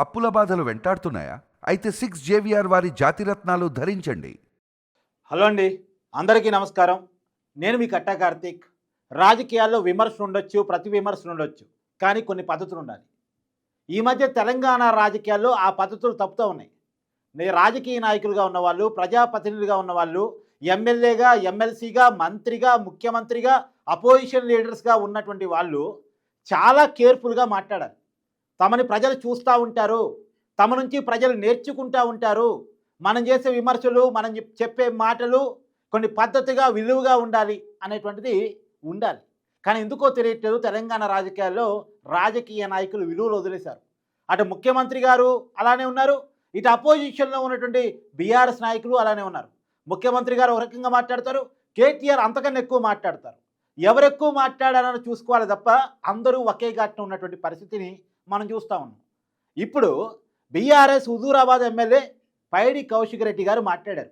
అప్పుల బాధలు వెంటాడుతున్నాయా? అయితే సిక్స్ జేవిఆర్ వారి జాతిరత్నాలు ధరించండి. హలో అండి. అందరికీ నమస్కారం. నేను మీ కట్టా కార్తీక్. రాజకీయాల్లో విమర్శలు ఉండొచ్చు ప్రతి విమర్శలు ఉండొచ్చు కానీ కొన్ని పద్ధతులు ఉండాలి ఈ మధ్య తెలంగాణ రాజకీయాల్లో ఆ పద్ధతులు తప్పుతూ ఉన్నాయి. నే- రాజకీయ నాయకులుగా ఉన్నవాళ్ళు ప్రజాప్రతినిధులుగా ఉన్నవాళ్ళు ఎమ్మెల్యేగా ఎమ్మెల్సీగా మంత్రిగా ముఖ్యమంత్రిగా అపోజిషన్ లీడర్స్గా ఉన్నటువంటి వాళ్ళు చాలా కేర్ఫుల్గా మాట్లాడాలి. తమని ప్రజలు చూస్తూ ఉంటారు. తమ నుంచి ప్రజలు నేర్చుకుంటూ ఉంటారు. మనం చేసే విమర్శలు మనం చెప్- చెప్పే మాటలు కొన్ని పద్ధతిగా విలువగా ఉండాలి అనేటువంటిది ఉండాలి. కానీ ఎందుకో తెలియట్లేదు తెలంగాణ రాజకీయాల్లో రాజకీయ నాయకులు విలువలు వదిలేశారు. అటు ముఖ్యమంత్రి గారు అలానే ఉన్నారు ఇటు అపోజిషన్లో ఉన్నటువంటి బీఆర్ఎస్ నాయకులు అలానే ఉన్నారు. ముఖ్యమంత్రి గారు ఒక రకంగా మాట్లాడతారు కేటీఆర్ అంతకన్నా ఎక్కువ మాట్లాడతారు. ఎవరు ఎక్కువ మాట్లాడారని చూసుకోవాలి తప్ప అందరూ ఒకే ఘాట్న ఉన్నటువంటి పరిస్థితిని మనం చూస్తూ ఉన్నాం. ఇప్పుడు బీఆర్ఎస్ హుజూరాబాద్ ఎమ్మెల్యే పైడి కౌశిక్ రెడ్డి గారు మాట్లాడారు.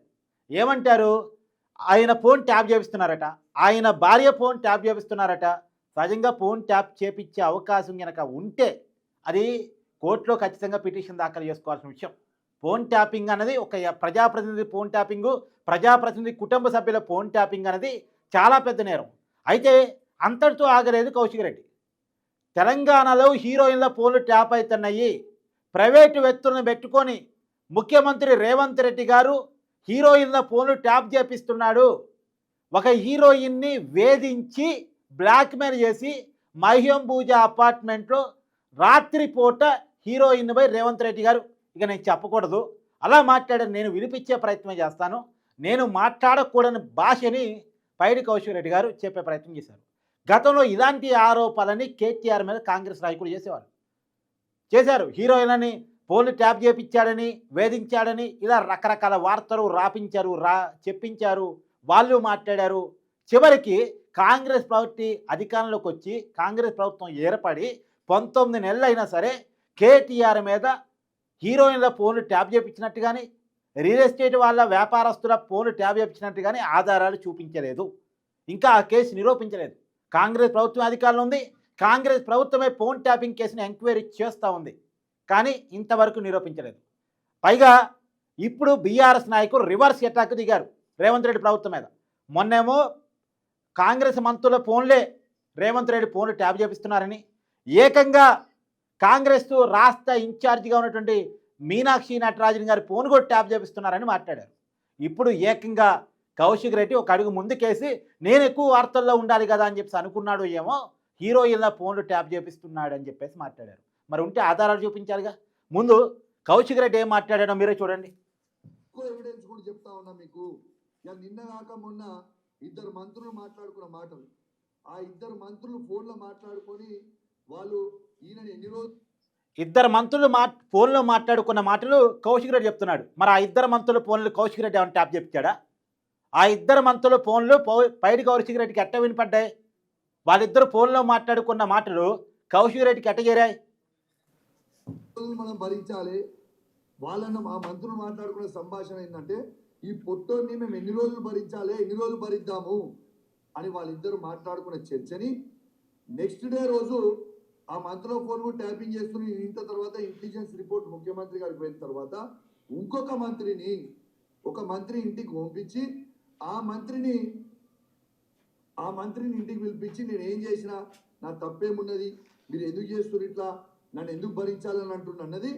ఏమంటారు? ఆయన ఫోన్ ట్యాప్ చేపిస్తున్నారట. ఆయన భార్య ఫోన్ ట్యాప్ చేపిస్తున్నారట. సహజంగా ఫోన్ ట్యాప్ చేపించే అవకాశం కనుక ఉంటే అది కోర్టులో ఖచ్చితంగా పిటిషన్ దాఖలు చేసుకోవాల్సిన విషయం. ఫోన్ ట్యాపింగ్ అనేది ఒక ప్రజాప్రతినిధి ఫోన్ ట్యాపింగు ప్రజాప్రతినిధి కుటుంబ సభ్యుల ఫోన్ ట్యాపింగ్ అనేది చాలా పెద్ద నేరం. అయితే అంతటితో ఆగలేదు కౌశిక్ రెడ్డి. తెలంగాణలో హీరోయిన్ల ఫోన్లు ట్యాప్ అవుతున్నాయి ప్రైవేటు వ్యక్తులను పెట్టుకొని ముఖ్యమంత్రి రేవంత్ రెడ్డి గారు హీరోయిన్ల ఫోన్లు ట్యాప్ చేపిస్తున్నాడు. ఒక హీరోయిన్ని వేధించి బ్లాక్మెయిల్ చేసి మహ్యంబూజ అపార్ట్మెంట్లో రాత్రిపూట హీరోయిన్ పై రేవంత్ రెడ్డి గారు. ఇక నేను చెప్పకూడదు. అలా మాట్లాడని నేను వినిపించే ప్రయత్నం చేస్తాను. నేను మాట్లాడకూడని భాషని పైడి కౌశిక్ రెడ్డి గారు చెప్పే ప్రయత్నం చేశారు. గతంలో ఇలాంటి ఆరోపణలని కేటీఆర్ మీద కాంగ్రెస్ నాయకులు చేసేవారు. చేశారు. హీరోయిన్లని ఫోన్లు ట్యాప్ చేపించాడని వేధించాడని ఇలా రకరకాల వార్తలు రాపించారు రా చెప్పించారు వాళ్ళు మాట్లాడారు. చివరికి కాంగ్రెస్ పార్టీ అధికారంలోకి వచ్చి కాంగ్రెస్ ప్రభుత్వం ఏర్పడి పంతొమ్మిది నెలలు అయినా సరే కేటీఆర్ మీద హీరోయిన్ల ఫోన్లు ట్యాప్ చేపించినట్టు కానీ రియల్ ఎస్టేట్ వాళ్ళ వ్యాపారస్తుల ఫోన్లు ట్యాప్ చేపించినట్టు కానీ ఆధారాలు చూపించలేదు. ఇంకా ఆ కేసు నిరూపించలేదు. కాంగ్రెస్ ప్రభుత్వం అధికారంలో ఉంది. కాంగ్రెస్ ప్రభుత్వమే ఫోన్ ట్యాపింగ్ కేసుని ఎంక్వైరీ చేస్తూ ఉంది. కానీ ఇంతవరకు నిరూపించలేదు. పైగా ఇప్పుడు బీఆర్ఎస్ నాయకులు రివర్స్ అటాక్ దిగారు రేవంత్ రెడ్డి ప్రభుత్వం మీద. మొన్నేమో కాంగ్రెస్ మంత్రుల ఫోన్లే రేవంత్ రెడ్డి ఫోన్లు ట్యాప్ చేపిస్తున్నారని ఏకంగా కాంగ్రెస్ రాష్ట్ర ఇన్ఛార్జిగా ఉన్నటువంటి మీనాక్షి నటరాజన్ గారి ఫోన్ కూడా ట్యాప్ చేపిస్తున్నారని మాట్లాడారు. ఇప్పుడు ఏకంగా కౌశిక్ రెడ్డి ఒక అడుగు ముందుకేసి నేను ఎక్కువ వార్తల్లో ఉండాలి కదా అని చెప్పేసి అనుకున్నాడు ఏమో హీరోయిన్ల ఫోన్లు ట్యాప్ చేపిస్తున్నాడు అని చెప్పేసి మాట్లాడారు. మరి ఉంటే ఆధారాలు చూపించాలిగా? ముందు కౌశిక్ రెడ్డి ఏం మాట్లాడాడో మీరే చూడండి. ఎక్కువ ఎవిడెన్స్ కూడా చెప్తా ఉన్నా మీకు. ఇక నిన్న కాక మొన్న ఇద్దరు మంత్రులు మాట్లాడుకున్న మాటలు. ఆ ఇద్దరు మంత్రులు ఫోన్లో మాట్లాడుకొని వాళ్ళు ఈయన ఎన్ని రోజులు ఇద్దరు మంత్రులు మా ఫోన్లో మాట్లాడుకున్న మాటలు కౌశిక్ రెడ్డి చెప్తున్నాడు. మరి ఆ ఇద్దరు మంత్రుల ఫోన్లు కౌశిక్ రెడ్డి ఏమైనా ట్యాప్ చెప్తాడా ఆ ఇద్దరు మంత్రుల ఫోన్లు పౌ- పైడి కౌశిక్ రెడ్డికి ఎట్ట వినపడ్డాయి? వాళ్ళిద్దరు ఫోన్లో మాట్లాడుకున్న మాటలు కౌశిక్ రెడ్డికి ఎట్ట చేరాయి? మనం భరించాలి. వాళ్ళన్న మా మంత్రులు మాట్లాడుకున్న సంభాషణ ఏంటంటే ఈ పొట్టోని మేము ఎన్ని రోజులు భరించాలి ఎన్ని రోజులు భరిద్దాము అని వాళ్ళిద్దరు మాట్లాడుకున్న చర్చని నెక్స్ట్ డే రోజు ఆ మంత్రుల ఫోన్ ట్యాపింగ్ చేస్తున్న ఇంత తర్వాత ఇంటెలిజెన్స్ రిపోర్ట్ ముఖ్యమంత్రి గారికి పోయిన తర్వాత ఇంకొక మంత్రిని ఒక మంత్రి ఇంటికి పంపించి ఆ మంత్రిని ఆ మంత్రిని ఇంటికి పిలిపించి నేను ఏం చేసినా నా తప్పేమున్నది? మీరు ఎందుకు చేస్తున్నారు ఇట్లా? నన్ను ఎందుకు భరించాలని అంటున్నా? అన్నది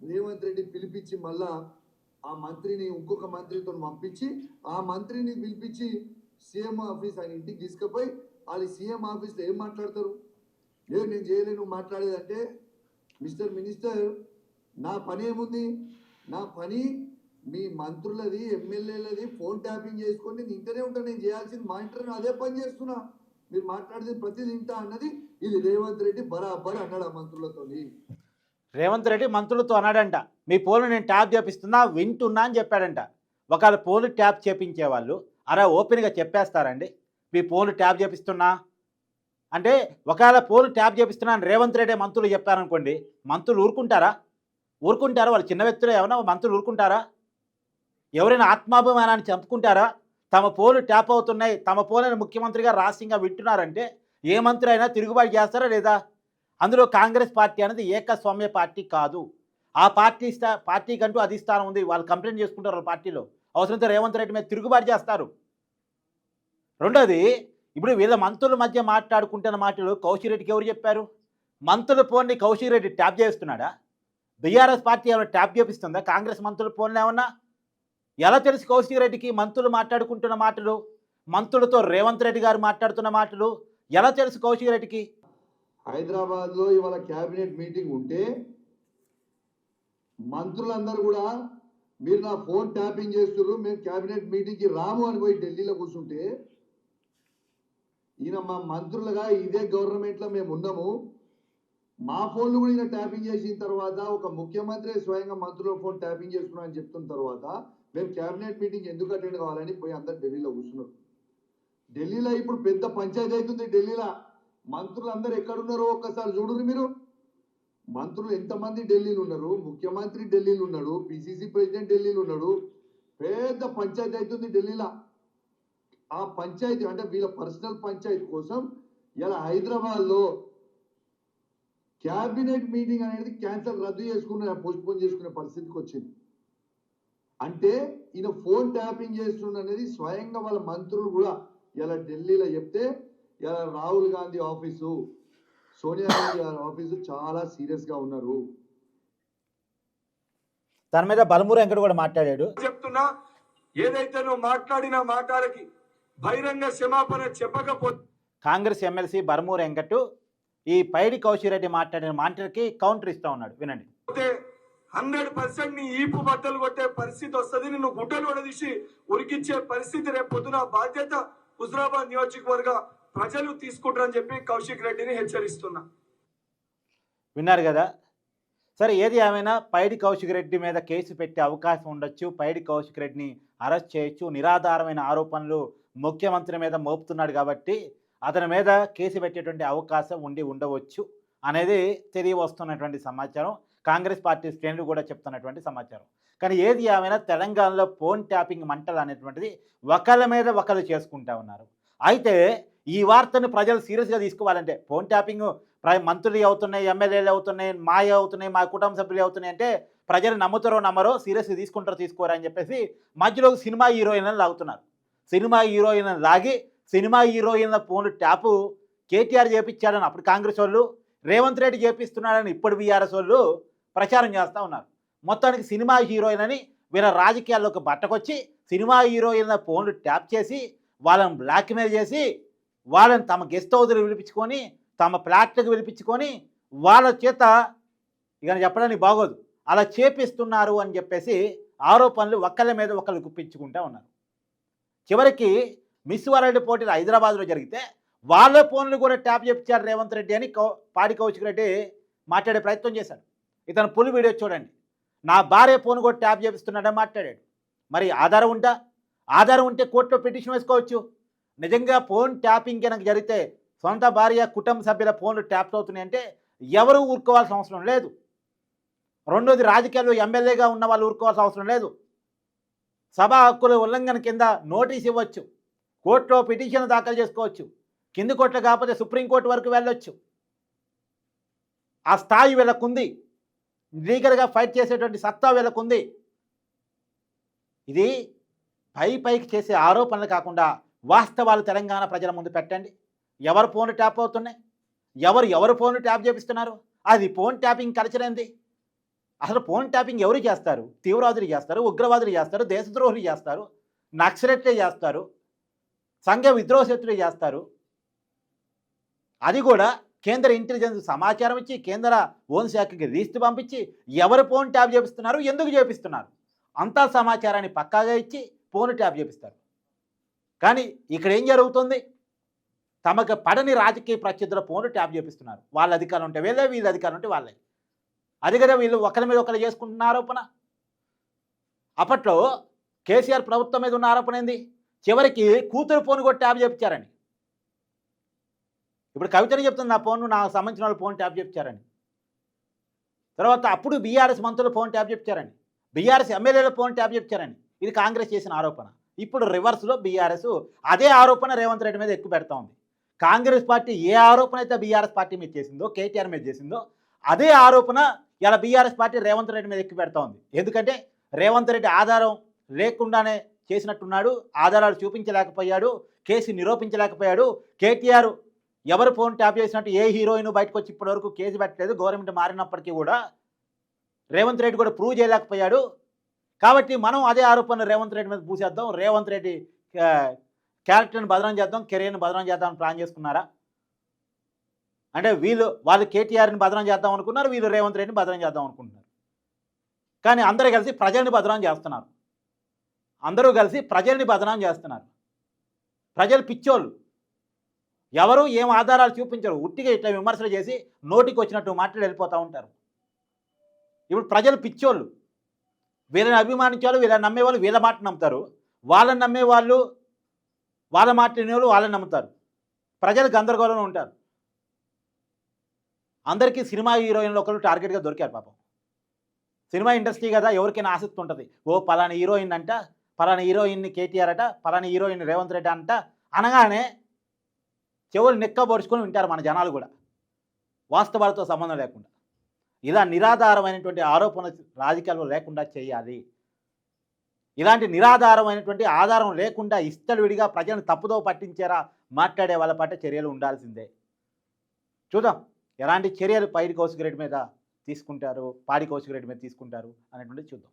రేవంత్ రెడ్డి పిలిపించి మళ్ళా ఆ మంత్రిని ఇంకొక మంత్రితో పంపించి ఆ మంత్రిని పిలిపించి సీఎం ఆఫీస్ ఆయన ఇంటికి తీసుకుపోయి వాళ్ళు సీఎం ఆఫీస్లో ఏం మాట్లాడతారు? లేదు నేను చేయలేను మాట్లాడేదంటే మిస్టర్ మినిస్టర్ నా పని ఏముంది? నా పని మీ మంత్రులది ఎమ్మెల్యేలది ఫోన్ ట్యాపింగ్ చేసుకొని నేను ఇంటనే ఉంటాను నేను చేయాల్సింది మా ఇంటర్ అదే పని చేస్తున్నా. మీరు మాట్లాడితే ప్రతిదీ ఇంటా అన్నది ఇది రేవంత్ రెడ్డి బరాబర్ అన్నాడు ఆ మంత్రులతోని. రేవంత్ రెడ్డి మంత్రులతో అన్నాడంట మీ ఫోన్ నేను ట్యాప్ చేపిస్తున్నా వింటున్నా అని చెప్పాడంట. ఒకవేళ ఫోన్ ట్యాప్ చేపించే వాళ్ళు అలా ఓపెన్గా చెప్పేస్తారండి. మీ ఫోన్ ట్యాప్ చేపిస్తున్నా అంటే ఒకవేళ ఫోన్ ట్యాప్ చేపిస్తున్నా అని రేవంత్ రెడ్డి మంత్రులు చెప్పారనుకోండి మంత్రులు ఊరుకుంటారా? ఊరుకుంటారా? వాళ్ళు చిన్న వ్యక్తులు ఏమైనా మంత్రులు ఊరుకుంటారా? ఎవరైనా ఆత్మాభిమానాన్ని చంపుకుంటారా తమ పోలు ట్యాప్ అవుతున్నాయి. తమ పోలను ముఖ్యమంత్రిగా రాష్ట్రంగా వింటున్నారంటే ఏ మంత్రి అయినా తిరుగుబాటు చేస్తారా లేదా? అందులో కాంగ్రెస్ పార్టీ అనేది ఏకస్వామ్య పార్టీ కాదు. ఆ పార్టీ స్థా పార్టీకంటూ అధిష్టానం ఉంది. వాళ్ళు కంప్లైంట్ చేసుకుంటారు వాళ్ళ పార్టీలో. అవసరంతో రేవంత్ రెడ్డి మీద తిరుగుబాటు చేస్తారు. రెండోది ఇప్పుడు వీళ్ళ మంత్రుల మధ్య మాట్లాడుకుంటున్న మాటలు కౌశిక్ రెడ్డికి ఎవరు చెప్పారు? మంత్రుల ఫోన్ని కౌశిక్ రెడ్డి ట్యాప్ చేస్తున్నాడా? బీఆర్ఎస్ పార్టీ ఏమైనా ట్యాప్ చేపిస్తుందా? కాంగ్రెస్ మంత్రుల ఫోన్లు ఏమన్నా? ఎలా తెలుసు కౌశిక్ రెడ్డికి మంత్రులు మాట్లాడుకుంటున్న మాటలు? మంత్రులతో రేవంత్ రెడ్డి గారు మాట్లాడుతున్న మాటలు? ఎలా తెలుసు కౌశిక్ రెడ్డికి? హైదరాబాద్లో ఇవాళ కేబినెట్ మీటింగ్ ఉంటే మంత్రులందరూ కూడా మీరు నా ఫోన్ ట్యాపింగ్ చేస్తున్నారు మేము కేబినెట్ మీటింగ్కి రాము అని పోయి ఢిల్లీలో కూర్చుంటే ఈయన మా మంత్రులుగా ఇదే గవర్నమెంట్లో మేము ఉన్నాము. మా ఫోన్లు కూడా ఈయన ట్యాపింగ్ చేసిన తర్వాత ఒక ముఖ్యమంత్రి స్వయంగా మంత్రుల ఫోన్ ట్యాపింగ్ చేసుకున్నా అని చెప్తున్న తర్వాత మేము క్యాబినెట్ మీటింగ్ ఎందుకు అటెండ్ కావాలని పోయి అందరు ఢిల్లీలో కూర్చున్నారు. ఢిల్లీలో ఇప్పుడు పెద్ద పంచాయతీ అవుతుంది ఢిల్లీలో. మంత్రులు అందరు ఎక్కడున్నారో ఒక్కసారి చూడరు మీరు. మంత్రులు ఎంతమంది ఢిల్లీలో ఉన్నారు? ముఖ్యమంత్రి ఢిల్లీలో ఉన్నాడు పిసిసి ప్రెసిడెంట్ ఢిల్లీలో ఉన్నాడు. పెద్ద పంచాయతీ అవుతుంది ఢిల్లీలో. ఆ పంచాయతీ అంటే వీళ్ళ పర్సనల్ పంచాయతీ కోసం ఇలా హైదరాబాద్లో క్యాబినెట్ మీటింగ్ అనేది క్యాన్సల్ రద్దు చేసుకున్న పోస్ట్పోన్ చేసుకునే పరిస్థితికి వచ్చింది. అంటే ఈయన ఫోన్ ట్యాపింగ్ చేస్తుండ అనేది స్వయంగా వాళ్ళ మంత్రులు కూడా ఇలా ఢిల్లీలో చెప్తే ఇలా రాహుల్ గాంధీ ఆఫీసు సోనియా గాంధీ గారి ఆఫీసు చాలా సీరియస్గా ఉన్నారు. తన మీద బలమూరు వెంకట కూడా మాట్లాడాడు. చెప్తున్నా ఏదైతే నువ్వు మాట్లాడిన మాటలకి బహిరంగ క్షమాపణ చెప్పకపోతే కాంగ్రెస్ ఎమ్మెల్సీ బర్మూరు వెంకట్ ఈ పైడి కౌశిక్ రెడ్డి మాట్లాడిన మాటలకి కౌంటర్ ఇస్తా ఉన్నాడు. వినండి. హండ్రెడ్ పర్సెంట్ నీ ఈపు బట్టలు కొట్టే పరిస్థితి వస్తుంది. నిన్ను గుడ్డలు వడదీసి ఉరికిచ్చే పరిస్థితి రేపు పొద్దున బాధ్యత హుజరాబాద్ నియోజకవర్గ ప్రజలు తీసుకుంటారని చెప్పి కౌశిక్ రెడ్డిని హెచ్చరిస్తున్నా. విన్నారు కదా? సరే ఏది ఏమైనా పైడి కౌశిక్ రెడ్డి మీద కేసు పెట్టే అవకాశం ఉండొచ్చు. పైడి కౌశిక్ రెడ్డిని అరెస్ట్ చేయొచ్చు. నిరాధారమైన ఆరోపణలు ముఖ్యమంత్రి మీద మోపుతున్నాడు కాబట్టి అతని మీద కేసు పెట్టేటువంటి అవకాశం ఉండి ఉండవచ్చు అనేది తెలియవస్తున్నటువంటి సమాచారం. కాంగ్రెస్ పార్టీ శ్రేణులు కూడా చెప్తున్నటువంటి సమాచారం. కానీ ఏది ఏమైనా తెలంగాణలో ఫోన్ ట్యాపింగ్ మంటలు అనేటువంటిది ఒకళ్ళ మీద ఒకరు చేసుకుంటా ఉన్నారు. అయితే ఈ వార్తను ప్రజలు సీరియస్గా తీసుకోవాలంటే ఫోన్ ట్యాపింగ్ ప్ర- మంత్రులు అవుతున్నాయి ఎమ్మెల్యేలు అవుతున్నాయి మాయ అవుతున్నాయి మా కుటుంబ సభ్యులు అవుతున్నాయి అంటే ప్రజలు నమ్ముతారో నమ్మరో సీరియస్గా తీసుకుంటారో తీసుకోరా అని చెప్పేసి మధ్యలో సినిమా హీరోయిన్లను లాగుతున్నారు. సినిమా హీరోయిన్లను లాగి సినిమా హీరోయిన్ల ఫోన్లు ట్యాపు కేటీఆర్ చేపించాడని అప్పుడు కాంగ్రెస్ వాళ్ళు రేవంత్ రెడ్డి చేపిస్తున్నాడని ఇప్పుడు బీఆర్ఎస్ వాళ్ళు ప్రచారం చేస్తూ ఉన్నారు. మొత్తానికి సినిమా హీరోయిన్ అని వీళ్ళ రాజకీయాల్లోకి బట్టకొచ్చి సినిమా హీరోయిన్ల ఫోన్లు ట్యాప్ చేసి వాళ్ళని బ్లాక్మెయిల్ చేసి వాళ్ళని తమ గెస్ట్ హౌస్లు పిలిపించుకొని తమ ఫ్లాట్లకు పిలిపించుకొని వాళ్ళ చేత ఇక చెప్పడానికి బాగోదు. అలా చేపిస్తున్నారు అని చెప్పేసి ఆరోపణలు ఒకళ్ళ మీద ఒకళ్ళు గుప్పించుకుంటూ ఉన్నారు. చివరికి మిస్ వరల్డ్ పోటీలు హైదరాబాద్లో జరిగితే వాళ్ళ ఫోన్లు కూడా ట్యాప్ చేపించారు రేవంత్ రెడ్డి అని కౌ పాడి కౌశిక్ రెడ్డి మాట్లాడే ప్రయత్నం చేశాడు. ఇతను పులి వీడియో చూడండి. నా భార్య ఫోన్ కూడా ట్యాప్ చేపిస్తున్నాడని మాట్లాడాడు. మరి ఆధారం ఉందా? ఆధారం ఉంటే కోర్టులో పిటిషన్ వేసుకోవచ్చు. నిజంగా ఫోన్ ట్యాపింగ్ కనుక జరిగితే సొంత భార్య కుటుంబ సభ్యుల ఫోన్లు ట్యాప్ అవుతున్నాయంటే ఎవరు ఊరుకోవాల్సిన అవసరం లేదు. రెండోది రాజకీయాల్లో ఎమ్మెల్యేగా ఉన్న వాళ్ళు ఊరుకోవాల్సిన అవసరం లేదు. సభా హక్కుల ఉల్లంఘన కింద నోటీస్ ఇవ్వచ్చు. కోర్టులో పిటిషన్ దాఖలు చేసుకోవచ్చు. కింది కోర్టులో కాకపోతే సుప్రీంకోర్టు వరకు వెళ్ళొచ్చు. ఆ స్థాయి వీళ్ళకుంది. లీగల్గా ఫైట్ చేసేటువంటి సత్తా వీళ్ళకుంది. ఇది పై పైకి చేసే ఆరోపణలు కాకుండా వాస్తవాలు తెలంగాణ ప్రజల ముందు పెట్టండి. ఎవరు ఫోన్ ట్యాప్ అవుతున్నాయి? ఎవరు ఎవరు ఫోన్ ట్యాప్ చేపిస్తున్నారు? అది ఫోన్ ట్యాపింగ్ కల్చర్ ఏంది? అసలు ఫోన్ ట్యాపింగ్ ఎవరు చేస్తారు? తీవ్రవాదులు చేస్తారు ఉగ్రవాదులు చేస్తారు దేశద్రోహులు చేస్తారు నక్సలెట్లే చేస్తారు సంఘ విద్రోహ శక్తులు చేస్తారు. అది కూడా కేంద్ర ఇంటెలిజెన్స్ సమాచారం ఇచ్చి కేంద్ర హోంశాఖకి రీస్ట్ పంపించి ఎవరు ఫోన్ ట్యాప్ చేపిస్తున్నారు ఎందుకు చేపిస్తున్నారు? అంతా సమాచారాన్ని పక్కాగా ఇచ్చి ఫోన్ ట్యాప్ చేపిస్తారు. కానీ ఇక్కడ ఏం జరుగుతుంది? తమకు పడని రాజకీయ ప్రత్యర్థుల ఫోన్లు ట్యాప్ చేపిస్తున్నారు. వాళ్ళ అధికారం ఉంటే వీళ్ళే వీళ్ళ అధికారం ఉంటే వాళ్ళే. అది కదా వీళ్ళు ఒకరి మీద ఒకరు చేసుకుంటున్న ఆరోపణ. అప్పట్లో కేసీఆర్ ప్రభుత్వం మీద ఉన్న ఆరోపణ ఏంది? చివరికి కూతురు ఫోన్ కూడా ట్యాప్ చేపించారని. ఇప్పుడు కవితని చెప్తుంది నా ఫోన్ నాకు సంబంధించిన వాళ్ళు ఫోన్ ట్యాప్ చేపించారని. తర్వాత అప్పుడు బీఆర్ఎస్ మంత్రులు ఫోన్ ట్యాప్ చేపించారని. బీఆర్ఎస్ ఎమ్మెల్యేలు ఫోన్ ట్యాప్ చేపించారని. ఇది కాంగ్రెస్ చేసిన ఆరోపణ. ఇప్పుడు రివర్స్లో బీఆర్ఎస్ అదే ఆరోపణ రేవంత్ రెడ్డి మీద ఎక్కువ పెడతా ఉంది. కాంగ్రెస్ పార్టీ ఏ ఆరోపణ అయితే బీఆర్ఎస్ పార్టీ మీద చేసిందో కేటీఆర్ మీద చేసిందో అదే ఆరోపణ ఇలా బీఆర్ఎస్ పార్టీ రేవంత్ రెడ్డి మీద ఎక్కువ పెడతా ఉంది. ఎందుకంటే రేవంత్ రెడ్డి ఆధారం లేకుండానే చేసినట్టున్నాడు ఆధారాలు చూపించలేకపోయాడు కేసు నిరూపించలేకపోయాడు కేటీఆర్ ఎవరు ఫోన్ ట్యాప్ చేసినట్టు ఏ హీరోయిన్ బయటకు వచ్చి ఇప్పటివరకు కేసు పెట్టలేదు గవర్నమెంట్ మారినప్పటికీ కూడా. రేవంత్ రెడ్డి కూడా ప్రూవ్ చేయలేకపోయాడు. కాబట్టి మనం అదే ఆరోపణ రేవంత్ రెడ్డి మీద పూసేద్దాం. రేవంత్ రెడ్డి క్యారెక్టర్ని బదనం చేద్దాం కెరీర్ని బదనం చేద్దామని ప్లాన్ చేసుకున్నారా? అంటే వీళ్ళు వాళ్ళు కేటీఆర్ని బదనం చేద్దాం అనుకున్నారు వీళ్ళు రేవంత్ రెడ్డిని బదనం చేద్దాం అనుకుంటున్నారు. కానీ అందరూ కలిసి ప్రజల్ని బదనం చేస్తున్నారు. అందరూ కలిసి ప్రజల్ని బదనాం చేస్తున్నారు. ప్రజలు పిచ్చోళ్ళు. ఎవరు ఏం ఆధారాలు చూపించరు. ఉట్టిగా ఇట్లా విమర్శలు చేసి నోటికి వచ్చినట్టు మాట్లాడి వెళ్ళిపోతూ ఉంటారు. ఇప్పుడు ప్రజలు పిచ్చోళ్ళు. వీళ్ళని అభిమానించాలు వీళ్ళని నమ్మేవాళ్ళు వీళ్ళ మాట నమ్ముతారు. వాళ్ళని నమ్మేవాళ్ళు వాళ్ళ మాట వినేవాళ్ళు వాళ్ళని నమ్ముతారు. ప్రజలు గందరగోళంలో ఉంటారు. అందరికీ సినిమా హీరోయిన్లు ఒకరు టార్గెట్గా దొరికారు పాపం. సినిమా ఇండస్ట్రీ కదా ఎవరికైనా ఆసక్తి ఉంటుంది. ఓ పలానా హీరోయిన్ అంట పలానా హీరోయిన్ని కేటీఆర్ అట పలానా హీరోయిన్ రేవంత్ రెడ్డి అంట అనగానే చెవులు నిక్కపరుచుకొని వింటారు మన జనాలు కూడా. వాస్తవాలతో సంబంధం లేకుండా. ఇలా నిరాధారమైనటువంటి ఆరోపణ రాజకీయాలు లేకుండా చేయాలి. ఇలాంటి నిరాధారమైనటువంటి ఆధారం లేకుండా ఇష్టలువిడిగా ప్రజలను తప్పుదో పట్టించేరా మాట్లాడే వాళ్ళ పట్ల చర్యలు ఉండాల్సిందే. చూద్దాం. ఎలాంటి చర్యలు పైడి కౌశిక్ మీద తీసుకుంటారు పాడి కౌశిక్ మీద తీసుకుంటారు అనేటువంటిది చూద్దాం.